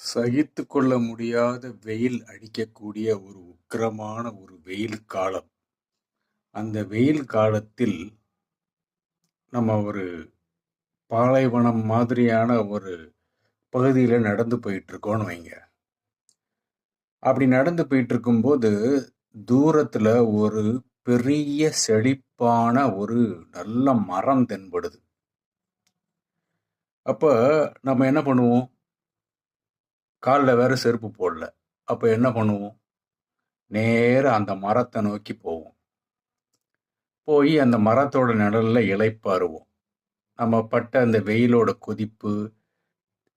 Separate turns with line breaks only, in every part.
சகித்து கொள்ள முடியாத வெயில் அடிக்கக்கூடிய ஒரு உக்கிரமான ஒரு வெயில் காலம். அந்த வெயில் காலத்தில் நம்ம ஒரு பாலைவனம் மாதிரியான ஒரு பகுதியில் நடந்து போயிட்டுருக்கோம்னு வைங்க. அப்படி நடந்து போயிட்டுருக்கும்போது, தூரத்தில் ஒரு பெரிய செழிப்பான ஒரு நல்ல மரம் தென்படுது. அப்போ நம்ம என்ன பண்ணுவோம்? காலில் வேற செருப்பு போடல. அப்போ என்ன பண்ணுவோம்? நேராக அந்த மரத்தை நோக்கி போவோம். போய் அந்த மரத்தோட நிழலில் இளைப்பாறுவோம். நம்ம பட்ட அந்த வெயிலோட கொதிப்பு,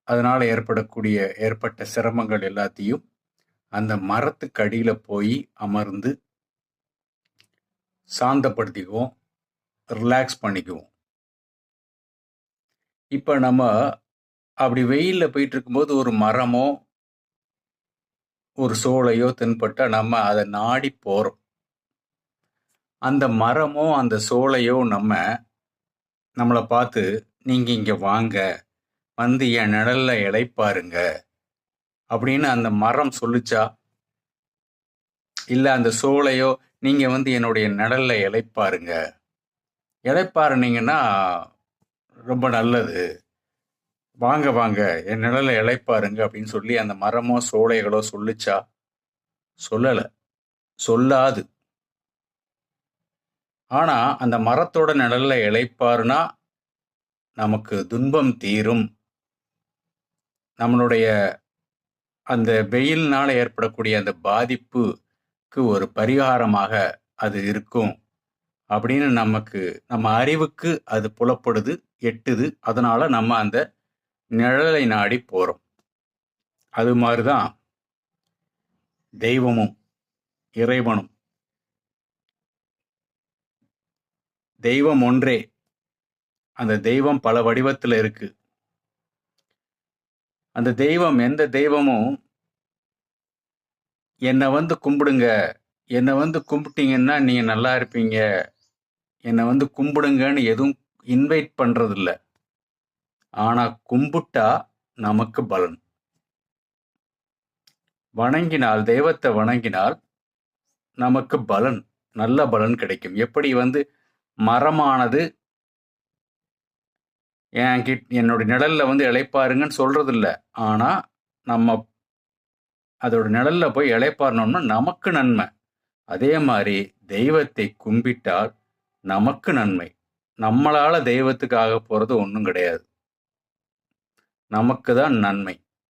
அதனால் ஏற்படக்கூடிய ஏற்பட்ட சிரமங்கள் எல்லாத்தையும் அந்த மரத்துக்கு அடியில் போய் அமர்ந்து சாந்தப்படுத்திக்குவோம். ரிலாக்ஸ் பண்ணிக்குவோம். இப்போ நம்ம அப்படி வெயில்ல போயிட்டுருக்கும்போது ஒரு மரமோ, ஒரு சோலையோ தென்பட்டால் நம்ம அதை நாடி போகிறோம் அந்த மரமோ, அந்த சோலையோ நம்ம நம்மளை பார்த்து, நீங்கள் இங்கே வாங்க. வந்து என் நிழலில் இழைப்பாருங்க அப்படின்னு அந்த மரம் சொல்லிச்சா இல்லை அந்த சோலையோ, நீங்கள் வந்து என்னுடைய நிழலில் இழைப்பாருங்க இழைப்பாருனீங்கன்னா ரொம்ப நல்லது. "வாங்க, வாங்க. என் நிழல்ல இளைப்பாருங்க." அப்படின்னு சொல்லி அந்த மரமோ, சோலைகளோ சொல்லிச்சா சொல்லலை சொல்லாது. ஆனா, அந்த மரத்தோட நிழல்ல இழைப்பாருனா நமக்கு துன்பம் தீரும். நம்மளுடைய அந்த வெயில்னால ஏற்படக்கூடிய அந்த பாதிப்புக்கு ஒரு பரிகாரமாக அது இருக்கும். அப்படின்னு நமக்கு நம்ம அறிவுக்கு அது புலப்படுது, எட்டுது. அதனால நம்ம அந்த நிழலை நாடி போகிறோம் அது மாதிரி தான் தெய்வமும், இறைவனும். தெய்வம் ஒன்றே. அந்த தெய்வம் பல வடிவத்தில் இருக்கு. அந்த தெய்வம் எந்த தெய்வமும் என்னை வந்து கும்பிடுங்க. என்னை வந்து கும்பிட்டீங்கன்னா நீங்கள் நல்லா இருப்பீங்க. என்னை வந்து கும்பிடுங்கன்னு" எதுவும் இன்வைட் பண்ணுறதில்ல ஆனா கும்பிட்டா நமக்கு பலன். வணங்கினால், தெய்வத்தை வணங்கினால் நமக்கு பலன், நல்ல பலன் கிடைக்கும். எப்படி வந்து மரமானது என்கிட் என்னோட நிழல்ல வந்து இளைப்பாருங்கன்னு சொல்கிறதில்ல ஆனா, நம்ம அதோட நிழல்ல போய் இளைப்பாறுனோம்னா நமக்கு நன்மை. அதே மாதிரி தெய்வத்தை கும்பிட்டால் நமக்கு நன்மை. நம்மளால தெய்வத்துக்கு ஆகப் போறது ஒன்றும் கிடையாது. நமக்கு தான் நன்மை.